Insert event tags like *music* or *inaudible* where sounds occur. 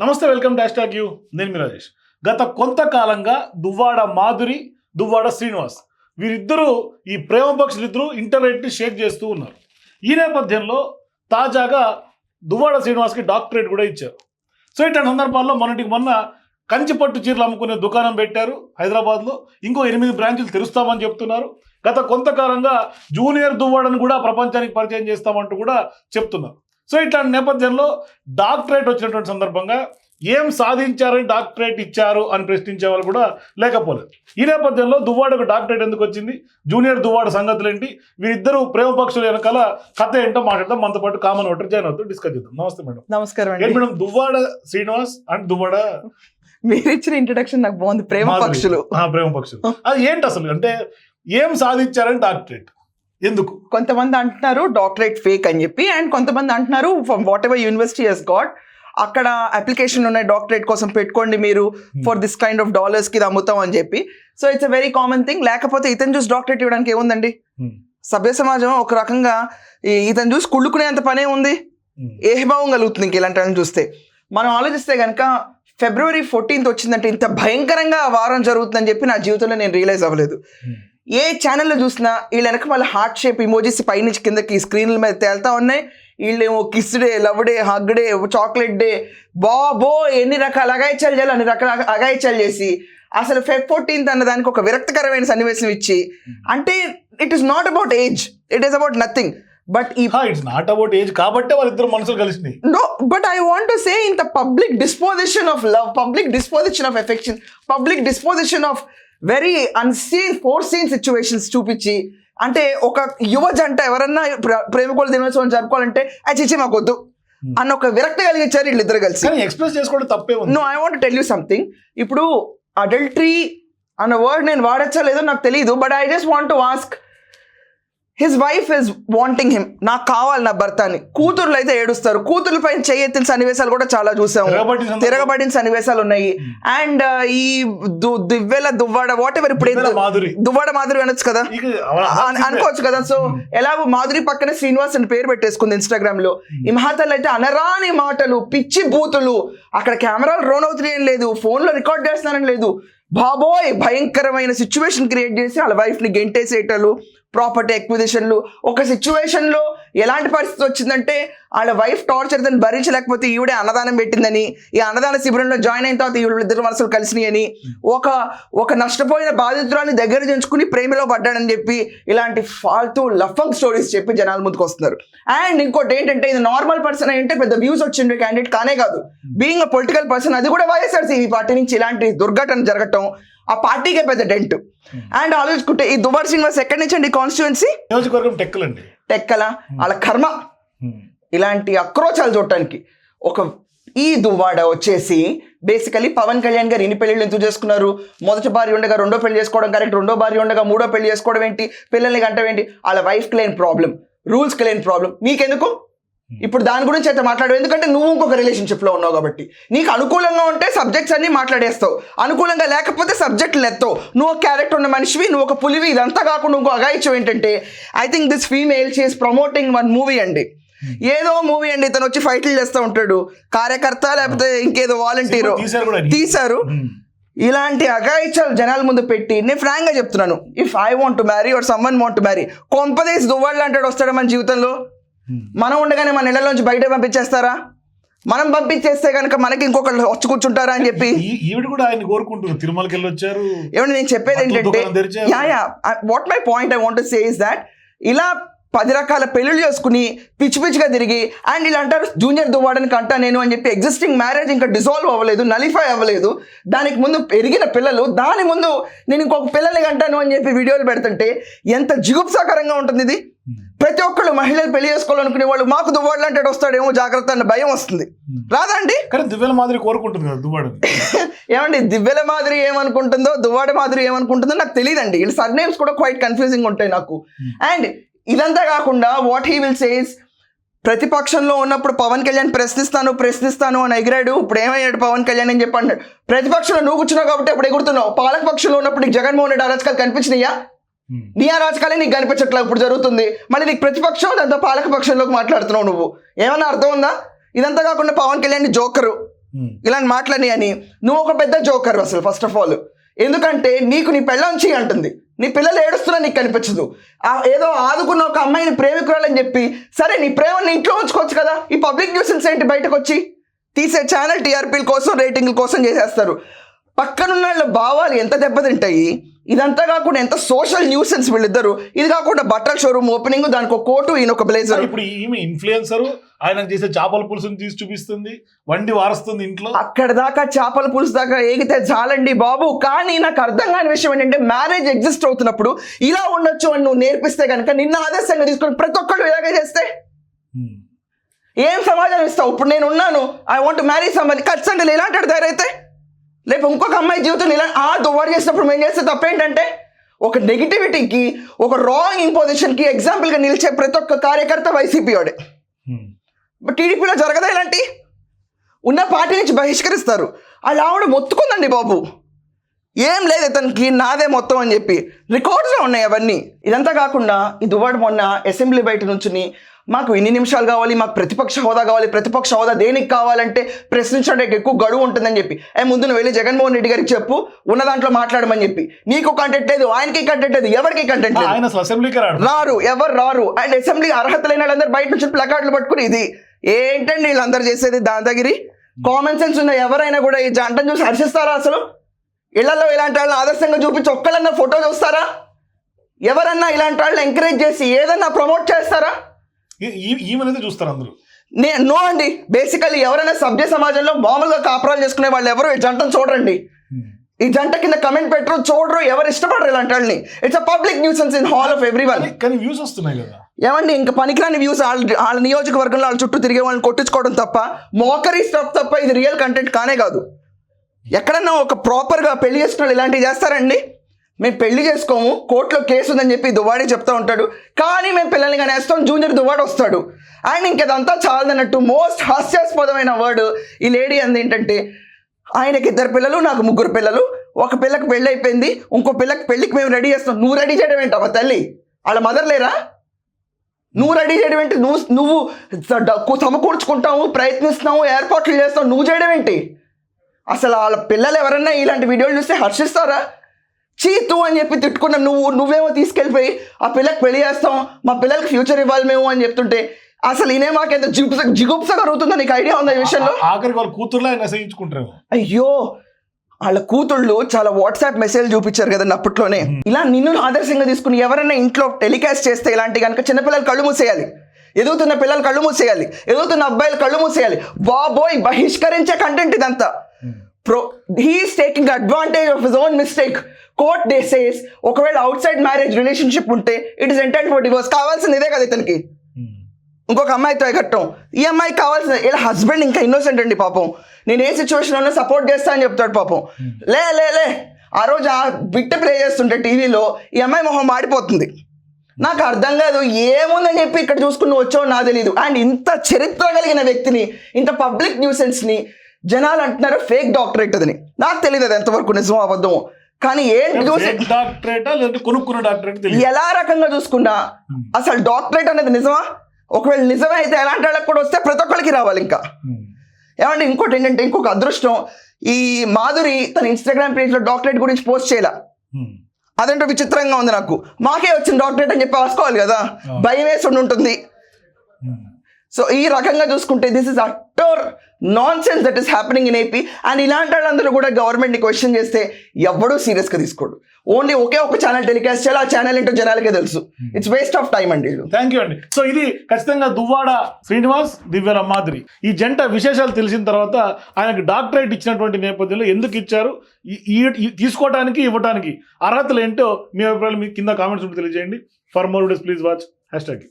నమస్తే welcome dash talk you. నేను మీ రాజేష్. గత కొంతకాలంగా దువ్వాడ మాధురి దువ్వాడ శ్రీనివాస్ వీరిద్దరూ ఈ ప్రేమ పక్షులిద్దరూ ఇంటర్నెట్ని షేక్ చేస్తూ ఉన్నారు. ఈ నేపథ్యంలో తాజాగా దువ్వాడ శ్రీనివాస్కి డాక్టరేట్ కూడా ఇచ్చారు. సో ఇట్లాంటి సందర్భాల్లో మొన్నటికి మొన్న కంచిపట్టు చీరలు అమ్ముకునే దుకాణం పెట్టారు హైదరాబాద్లో. ఇంకో ఎనిమిది బ్రాంచులు తెరుస్తామని చెప్తున్నారు. గత కొంతకాలంగా జూనియర్ దువ్వాడను కూడా ప్రపంచానికి పరిచయం చేస్తామంటూ కూడా చెప్తున్నారు. సో ఇట్లాంటి నేపథ్యంలో డాక్టరేట్ వచ్చినటువంటి సందర్భంగా ఏం సాధించారని డాక్టరేట్ ఇచ్చారు అని ప్రశ్నించే వాళ్ళు కూడా లేకపోలేదు. ఈ నేపథ్యంలో దువ్వాడకు డాక్టరేట్ ఎందుకు వచ్చింది? జూనియర్ దువ్వాడ సంగతులు ఏంటి వీరిద్దరు ప్రేమ పక్షుల వెనకాల కథ ఏంటో మాట్లాడదాం. మనతో పాటు కామన్ ఓటర్ జాయిన్ అవుతూ డిస్కస్ చేద్దాం. నమస్తే మేడం. నమస్కారం అండి. మేడం దువ్వాడ శ్రీనివాస్ అండ్ దువ్వాడ మీరు ఇచ్చిన ఇంట్రడక్షన్ నాకు బాగుంది. ప్రేమ. పక్షులు. ఆ, ప్రేమ పక్షులు. అది ఏంటి అసలు? అంటే ఏం సాధించారని డాక్టరేట్? ఎందుకు? కొంతమంది అంటున్నారు డాక్టరేట్ ఫేక్ అని చెప్పి అండ్ కొంతమంది అంటున్నారు from whatever university he's got అక్కడ అప్లికేషన్ ఉన్నాయి డాక్టరేట్ కోసం పెట్టుకోండి మీరు ఫర్ దిస్ కైండ్ ఆఫ్ డాలర్స్కి అమ్ముతాం అని చెప్పి. So it's a very common thing లేకపోతే ఇతను చూసి డాక్టరేట్ ఇవ్వడానికి ఏముందండి? Hmm. సభ్య సమాజం ఒక రకంగా ఈ- ఇతను చూసి కుళ్ళుకునేంత పనే ఉంది. Hmm. ఏ భావం కలుగుతుంది ఇంక ఇలాంటి వాళ్ళని చూస్తే? మనం ఆలోచిస్తే కనుక ఫిబ్రవరి ఫోర్టీన్త్ వచ్చిందంటే ఇంత భయంకరంగా ఆ వారం జరుగుతుందని చెప్పి నా జీవితంలో నేను రియలైజ్ అవ్వలేదు. Hmm. ఏ ఛానల్లో చూసినా వీళ్ళ వెనక వాళ్ళ హార్ట్ షేప్ ఇమోజీస్ పైనుంచి కిందకి స్క్రీన్ల మీద తేలుతా ఉన్నాయి. వీళ్ళేమో kiss day love day hug day chocolate day. బాబో ఎన్ని రకాల అగాయిత్యాలు చేయాలి అన్ని రకాల అగాయిత్యాలు చేసి. అసలు ఫెబ్ ఫోర్టీన్త్ అన్న దానికి ఒక విరక్తకరమైన సన్నివేశం ఇచ్చి. అంటే it is not about age it is about nothing but ఈ ఇట్స్ నాట్ అబౌట్ ఏజ్ కాబట్టే వాళ్ళిద్దరు మనసులు కలిసినాయి. No, but I want to say in the public disposition of love, public disposition of affection, public disposition of very unseen, foreseen situations చూపించి అంటే ఒక యువ జంట ఎవరన్నా ప్ర- ప్రేమికుల దినోత్సవం జరుపుకోవాలంటే అది చిచ్చి మాకొద్దు Hmm. అన్న ఒక విరక్తి కలిగించారు వీళ్ళిద్దరు కలిసి. ఎక్స్ప్రెస్ చేసుకోవడం తప్పే ఉంది. No I want tell you something ఇప్పుడు అడల్టరీ అన్న వర్డ్ నేను వాడచ్చా లేదో నాకు తెలియదు but I just want to ask his wife is wanting him నాకు కావాలి నా భర్త అని. కూతుర్లు అయితే ఏడుస్తారు. కూతుర్ల పైన చేయెత్తిన సన్నివేశాలు కూడా చాలా చూసాము. తిరగబడిన సన్నివేశాలు ఉన్నాయి. అండ్ ఈ దు- దివ్వెల దువ్వాడ వాట్ ఎవర్ ఇప్పుడు. దువ్వాడ మాధురి అనొచ్చు కదా? అనుకోవచ్చు కదా? సో ఎలాగో మాధురి పక్కన శ్రీనివాస్ అని పేరు పెట్టేసుకుంది ఇన్స్టాగ్రామ్లో ఈ మహాతల్లి అయితే అనరాని మాటలు పిచ్చి బూతులు. అక్కడ కెమెరాలు రోన్ అవుతున్నాయని లేదు. ఫోన్లో రికార్డ్ చేస్తున్నానని లేదు. బాబోయ్! భయంకరమైన సిచ్యువేషన్ క్రియేట్ చేసి వాళ్ళ వైఫ్ని గెంటేసేటలు ప్రాపర్టీ ఎక్విజిషన్లు ఒక సిచ్యువేషన్లో ఎలాంటి పరిస్థితి వచ్చిందంటే వాళ్ళ వైఫ్ టార్చర్ దాన్ని భరించలేకపోతే ఈవిడే అన్నదానం పెట్టిందని ఈ అన్నదాన శిబిరంలో జాయిన్ అయిన తర్వాత ఈవిడ ఇద్దరు మనసులు కలిసినాయని ఒక ఒక నష్టపోయిన బాధితురాన్ని దగ్గర చేంచుకుని ప్రేమలో పడ్డాడని చెప్పి ఇలాంటి ఫాల్తూ లఫంగ్ స్టోరీస్ చెప్పి జనాల ముందుకు వస్తున్నారు. అండ్ ఇంకోటి ఏంటంటే ఇది నార్మల్ పర్సన్ అంటే పెద్ద వ్యూస్ వచ్చిండే క్యాండిడేట్ కానే కాదు. బీయింగ్ అ పొలిటికల్ పర్సన్ అది కూడా వైఎస్ఆర్సీపీ పార్టీ నుంచి ఇలాంటి దుర్ఘటన జరగటం ఆ పార్టీకే పెద్ద డెంట్ అండ్ ఆలోచుకుంటే ఈ దుబార్ శ్రీనివాస్ ఎక్కడి నుంచి అండి? నియోజకవర్గం టెక్కలండి. టెక్కల? వాళ్ళ కర్మ. ఇలాంటి అక్రోచాలు చూడటానికి ఒక ఈ దువ్వాడ వచ్చేసి బేసికలీ పవన్ కళ్యాణ్ గారు ఇన్ని పెళ్ళిళ్ళు ఎందుకు చేసుకున్నారు? మొదటి భార్య ఉండగా రెండో పెళ్ళి చేసుకోవడం కరెక్ట్ రెండో భార్య ఉండగా మూడో పెళ్ళి చేసుకోవడం ఏంటి? పిల్లల్ని గంటం ఏంటి? వాళ్ళ వైఫ్కి లేని ప్రాబ్లం రూల్స్కి లేని ప్రాబ్లం నీకెందుకు ఇప్పుడు దాని గురించి అయితే మాట్లాడు ఎందుకంటే నువ్వు ఇంకొక రిలేషన్షిప్లో ఉన్నావు కాబట్టి. నీకు అనుకూలంగా ఉంటే సబ్జెక్ట్స్ అన్ని మాట్లాడేస్తావు. అనుకూలంగా లేకపోతే సబ్జెక్టులు ఎత్తావు. నువ్వు ఒక క్యారెక్టర్ ఉన్న మనిషివి నువ్వు ఒక పులివి. ఇదంతా కాకుండా ఇంకో అగాయిత్యం ఏంటంటే I think this female she is promoting one movie అండి. ఏదో మూవీ అండి. ఇతను వచ్చి ఫైట్లు చేస్తూ ఉంటాడు. కార్యకర్త లేకపోతే ఇంకేదో వాలంటీర్ తీశారు Hmm. ఇలాంటి అగాయిత్యాలు జనాల ముందు పెట్టి నేను ఫ్రాంక్గా చెప్తున్నాను. If I want to marry or someone want to marry కొంపదేశ్ దువ్వాళ్ళు అంటాడు వస్తాడు మన జీవితంలో? Hmm. మనం ఉండగానే మన ఇళ్ళలోంచి బయట పంపించేస్తారా? మనం పంపించేస్తే కనుక మనకి ఇంకొకళ్ళు వచ్చి కూర్చుంటారా అని చెప్పి? ఈవిడ కూడా ఆయన తిరుమలకి వెళ్ళి వచ్చారు ఏమంటే నేను చెప్పేది ఏంటంటే. Yeah yeah. What my point I want say is that ఇలా పది రకాల పెళ్ళిళ్ళు చేసుకుని పిచ్చి పిచ్చిగా తిరిగి అండ్ ఇలా అంటారు జూనియర్ దువ్వాడని కంటా నేను అని చెప్పి ఎగ్జిస్టింగ్ మ్యారేజ్ ఇంకా డిసాల్వ్ అవ్వలేదు నలిఫై అవ్వలేదు. దానికి ముందు పెరిగిన పిల్లలు దాని ముందు నేను ఇంకొక పిల్లల్ని కంటాను అని చెప్పి వీడియోలు పెడుతుంటే ఎంత జిగుప్సాకరంగా ఉంటుంది ఇది. ప్రతి ఒక్కళ్ళు మహిళలు పెళ్ళి చేసుకోవాలనుకునే వాళ్ళు మాకు దువ్వాళ్ళు అంటే వస్తాడేమో జాగ్రత్త అన్న భయం వస్తుంది. రాదా అండి కానీ దివ్యల మాదిరి కోరుకుంటుంది కదా దువ్వాడని. *laughs* ఏమండి దివ్యల మాదిరి ఏమనుకుంటుందో దువ్వాడ మాదిరి ఏమనుకుంటుందో నాకు తెలియదండి. వీళ్ళ సర్ నేమ్స్ కూడా క్వైట్ కన్ఫ్యూజింగ్ ఉంటాయి నాకు. అండ్ ఇదంతా కాకుండా వాట్ హీ విల్ సేస్ ప్రతిపక్షంలో ఉన్నప్పుడు పవన్ కళ్యాణ్ ప్రశ్నిస్తాను ప్రశ్నిస్తాను అని ఎగిరాడు. ఇప్పుడు ఏమయ్యాడు పవన్ కళ్యాణ్ అని చెప్పి అన్నాడు. ప్రతిపక్షంలో నువ్వు కూర్చున్నావు కాబట్టి ఇప్పుడు ఎగురుతున్నావు. పాలక పక్షంలో ఉన్నప్పుడు నీకు జగన్మోహన్ రెడ్డి అరాచకాలు కనిపించినాయా? Hmm. నీ అరాచకాలే నీకు కనిపించట్లేదు ఇప్పుడు జరుగుతుంది. మళ్ళీ నీకు ప్రతిపక్షం దాంతో పాలక పక్షంలోకి మాట్లాడుతున్నావు నువ్వు. ఏమన్నా అర్థం ఉందా? ఇదంతా కాకుండా పవన్ కళ్యాణ్ జోకరు. ఇలాంటి మాటలని అని. నువ్వు ఒక పెద్ద జోకర్ అసలు ఫస్ట్ ఆఫ్ ఆల్ ఎందుకంటే నీకు నీ పెళ్ళం చెయ్యి అంటుంది. నీ పిల్లలు ఏడుస్తున్నా నీకు కనిపించదు. ఆ ఏదో ఆదుకున్న ఒక అమ్మాయిని ప్రేమికురాలని చెప్పి సరే నీ ప్రేమని ఇంట్లో ఉంచుకోవచ్చు కదా. ఈ పబ్లిక్ న్యూసెన్స్ ఏంటి బయటకు వచ్చి తీసే ఛానల్ టీఆర్పీల కోసం రేటింగ్ల కోసం చేసేస్తారు. పక్కనున్న వాళ్ళ భావాలు ఎంత దెబ్బతింటాయి? ఇదంతా కాకుండా ఎంత సోషల్ న్యూసెన్స్ వీళ్ళిద్దరు? ఇది కాకుండా బట్టల షోరూమ్ ఓపెనింగ్ దానికి ఒక కోటు ఈయన ఒక బ్లేజర్ ఇప్పుడు ఈమె ఇన్ఫ్లుయెన్సర్ ఆయన చేసే చేపల పులుసుని తీసి చూపిస్తుంది వండి వారుస్తుంది ఇంట్లో. అక్కడ దాకా చేపల పులుసు దాకా ఏగితే చాలండి బాబు. కానీ నాకు అర్థం కాని విషయం ఏంటంటే మ్యారేజ్ ఎగ్జిస్ట్ అవుతున్నప్పుడు ఇలా ఉండొచ్చు అని నువ్వు నేర్పిస్తే కనుక నిన్న ఆదర్శంగా తీసుకొని ప్రతి ఒక్కళ్ళు ఇలాగే చేస్తే. ఏం సమాధానం ఇస్తావు? ఇప్పుడు నేను ఉన్నాను. ఐ వాంట్ మ్యారీ సంబంధి ఖచ్చితంగా ఇలాంటి తయారైతే. లేకపోతే ఇంకొక అమ్మాయి జీవితం ఇలా ఆ దువ్వాడు చేసినప్పుడు మేము చేస్తే తప్పేంటంటే ఒక నెగిటివిటీకి ఒక రాంగ్ ఇంపోజిషన్కి ఎగ్జాంపుల్గా నిలిచే ప్రతి ఒక్క కార్యకర్త వైసీపీ వాడే. టీడీపీలో జరగదా ఇలాంటి? ఉన్న పార్టీ నుంచి బహిష్కరిస్తారు. అలా ఆవిడ మొత్తుకుందండి బాబు. ఏం లేదు ఇతనికి నాదే మొత్తం అని చెప్పి. రికార్డ్స్లో ఉన్నాయి అవన్నీ. ఇదంతా కాకుండా ఈ దువ్వాడు మొన్న అసెంబ్లీ బయట నుంచుని మాకు ఇన్ని నిమిషాలు కావాలి మాకు ప్రతిపక్ష హోదా కావాలి ప్రతిపక్ష హోదా దేనికి కావాలంటే ప్రశ్నించడానికి ఎక్కువ గడువు ఉంటుందని చెప్పి. ఏ ముందు నువ్వు వెళ్ళి జగన్మోహన్ రెడ్డి గారికి చెప్పు ఉన్న దాంట్లో మాట్లాడమని చెప్పి. నీకు కంటెంట్ లేదు ఆయనకి కంటెంట్ లేదు ఎవరికి కంటెంట్ లేదు? ఆయన అసెంబ్లీకి రారు ఎవరు రారు? అండ్ అసెంబ్లీ అర్హత లేని వాళ్ళందరూ బయట నుంచి ప్లకార్డులు పట్టుకుని ఇది. ఏంటండి వీళ్ళందరూ చేసేది దాదాగిరి కామన్ సెన్స్ ఉన్న ఎవరైనా కూడా ఈ జంటను చూసి హర్షిస్తారా అసలు? ఇళ్ళలో ఇలాంటి వాళ్ళని ఆదర్శంగా చూపించి ఒక్కళ్ళన్నా ఫోటో చూస్తారా? ఎవరన్నా ఇలాంటి వాళ్ళని ఎంకరేజ్ చేసి ఏదన్నా ప్రమోట్ చేస్తారా? ఈమెనైతే చూస్తారు అందరూ. నే నో అండి బేసికల్లీ ఎవరైనా సభ్య సమాజంలో మామూలుగా కాపురాలు చేసుకునే వాళ్ళు ఎవరు ఈ జంటను చూడండి. ఉమ్. ఈ జంట కింద కమెంట్ పెట్టరు చూడరు ఎవరు ఇష్టపడరు ఇలాంటి వాళ్ళని. It's a public nuisance in hall of every కానీ- కానీ వ్యూస్ వస్తున్నాయి కదా. ఏమండి ఇంకా పనికిరాని వ్యూస్ వాళ్ళ వాళ్ళ నియోజకవర్గంలో వాళ్ళ చుట్టూ తిరిగే వాళ్ళని కొట్టించుకోవడం తప్ప మోకరీ స్టఫ్ తప్ప ఇది రియల్ కంటెంట్ కానే కాదు. ఎక్కడన్నా ఒక ప్రాపర్గా పెళ్ళి చేసుకున్న వాళ్ళు ఇలాంటివి చేస్తారండి? మేము పెళ్ళి చేసుకోము కోర్టులో కేసు ఉందని చెప్పి దువాడే చెప్తా ఉంటాడు. కానీ మేము పిల్లల్ని కానీ వేస్తాం జూనియర్ దువాడు వస్తాడు. అండ్ ఇంకదంతా చాలదన్నట్టు మోస్ట్ హాస్యాస్పదమైన వర్డ్ ఈ లేడీ అంది ఏంటంటే ఆయనకి ఇద్దరు పిల్లలు నాకు ముగ్గురు పిల్లలు ఒక పిల్లకి పెళ్ళి అయిపోయింది ఇంకో పిల్లకి పెళ్ళికి మేము రెడీ చేస్తాం. నువ్వు రెడీ చేయడం ఏంటమ్మా తల్లి. వాళ్ళ మదర్ లేరా? నువ్వు రెడీ చేయడం ఏంటి? నువ్వు నువ్వు సమకూర్చుకుంటావు ప్రయత్నిస్తున్నావు ఏర్పాట్లు చేస్తావు నువ్వు చేయడం ఏంటి? అసలు వాళ్ళ పిల్లలు ఎవరన్నా ఇలాంటి వీడియోలు చూస్తే హర్షిస్తారా? చీతు అని చెప్పి తిట్టుకున్న నువ్వు నువ్వేమో తీసుకెళ్ళిపోయి ఆ పిల్లకి పెళ్ళి చేస్తాం మా పిల్లలకి ఫ్యూచర్ ఇవ్వాలి మేము అని చెప్తుంటే అసలు ఈయనే మాకెంత జిగుప్స జిగుప్స కలుగుతుందో నీకు ఐడియా ఉందా ఈ విషయంలో? ఆఖరికి వాళ్ళ కూతుర్లో ఆయన సహించుకుంటారేమో అయ్యో! వాళ్ళ కూతుళ్ళు చాలా వాట్సాప్ మెసేజ్ చూపించారు కదండి అప్పట్లోనే. ఇలా నిన్ను ఆదర్శంగా తీసుకుని ఎవరైనా ఇంట్లో టెలికాస్ట్ చేస్తే ఇలాంటి కనుక చిన్నపిల్లలు కళ్ళు మూసేయాలి. ఎదుగుతున్న పిల్లలు కళ్ళు మూసేయాలి. ఎదుగుతున్న అబ్బాయిలు కళ్ళు మూసేయాలి. బాబోయ్! బహిష్కరించే కంటెంట్ ఇదంతా. Pro he is taking advantage of his own mistake court day says ఒకవేళ అవుట్ సైడ్ మ్యారేజ్ రిలేషన్షిప్ ఉంటే it is entail for divorce కావాల్సింది ఇదే కదా ఇతనికి. ఉమ్. ఇంకొక అమ్మాయితో ఎగట్టం ఈ అమ్మాయికి కావాల్సిన ఇలా హస్బెండ్ ఇంకా ఇన్నోసెంట్ అండి పాపం. నేను ఏ సిచ్యువేషన్ ఉన్నా సపోర్ట్ చేస్తా అని చెప్తాడు పాపం. లే లే లే. ఆ రోజు ఆ బిట్ట ప్లే చేస్తుంటే టీవీలో ఈ అమ్మాయి మొహం మాడిపోతుంది. నాకు అర్థం కాదు ఏముందని చెప్పి ఇక్కడ చూసుకుని వచ్చావు నాకు తెలియదు అండ్ ఇంత చరిత్ర కలిగిన వ్యక్తిని ఇంత పబ్లిక్ న్యూసెన్స్ని జనాలు అంటున్నారు ఫేక్ డాక్టరేట్ అదని నాకు తెలియదు అది ఎంతవరకు నిజమో అబద్ధమో. కానీ ఏంటి చూసి ఫేక్ డాక్టరేటా లేదంటే కొనుక్కున్న డాక్టరేట్ తెలియదు ఎలా రకంగా చూసుకున్నా అసలు డాక్టరేట్ అనేది నిజమా? ఒకవేళ నిజమే అయితే ఎలాంటి వాళ్ళకి కూడా వస్తే ప్రతి ఒక్కరికి రావాలి ఇంకా. ఏమంటే ఇంకోటి ఏంటంటే ఇంకొక అదృష్టం ఈ మాధురి తన ఇన్స్టాగ్రామ్ పేజ్లో డాక్టరేట్ గురించి పోస్ట్ చేయాల. అదంటే విచిత్రంగా ఉంది నాకు. మాకే వచ్చింది డాక్టరేట్ అని చెప్పి రాసుకోవాలి కదా. భయం వేసి ఉండి ఉంటుంది. సో ఈ రకంగా చూసుకుంటే this is utter nonsense that is happening in AP and ఇలాంటి వాళ్ళందరూ కూడా గవర్నమెంట్ని క్వశ్చన్ చేస్తే ఎవడూ సీరియస్గా తీసుకోడు. ఓన్లీ ఒకే ఒక ఛానల్ టెలికాస్ట్ చేయాలి ఆ ఛానల్ ఏంటో జనాలకే తెలుసు. ఇట్స్ వేస్ట్ ఆఫ్ టైం అండి థ్యాంక్ యూ అండి. సో ఇది ఖచ్చితంగా దువ్వాడ శ్రీనివాస్ దివ్యల మాదిరి. ఈ జంట విశేషాలు తెలిసిన తర్వాత ఆయనకు డాక్టరేట్ ఇచ్చినటువంటి నేపథ్యంలో ఎందుకు ఇచ్చారు? ఈ తీసుకోవడానికి ఇవ్వడానికి అర్హతలు ఏంటో మీ అభిప్రాయాలు మీ కింద కామెంట్స్ ఉంటే తెలియజేయండి. For more days please watch hashtag